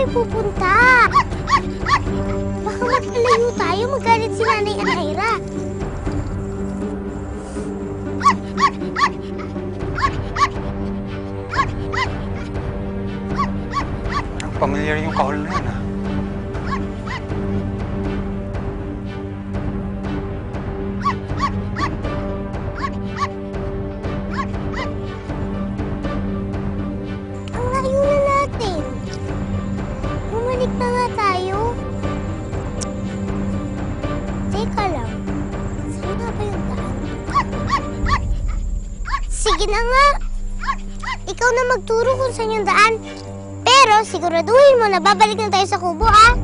tayo pupunta? Baka maglayo tayo, magalit si Nanay Anaira. Pamilyar yung kahol na yan, ha? Teka lang. Saan ba yung daan? Sige na nga. Ikaw na magturo kung saan yung daan. Pero siguraduhin mo na babalik na tayo sa kubo, ah.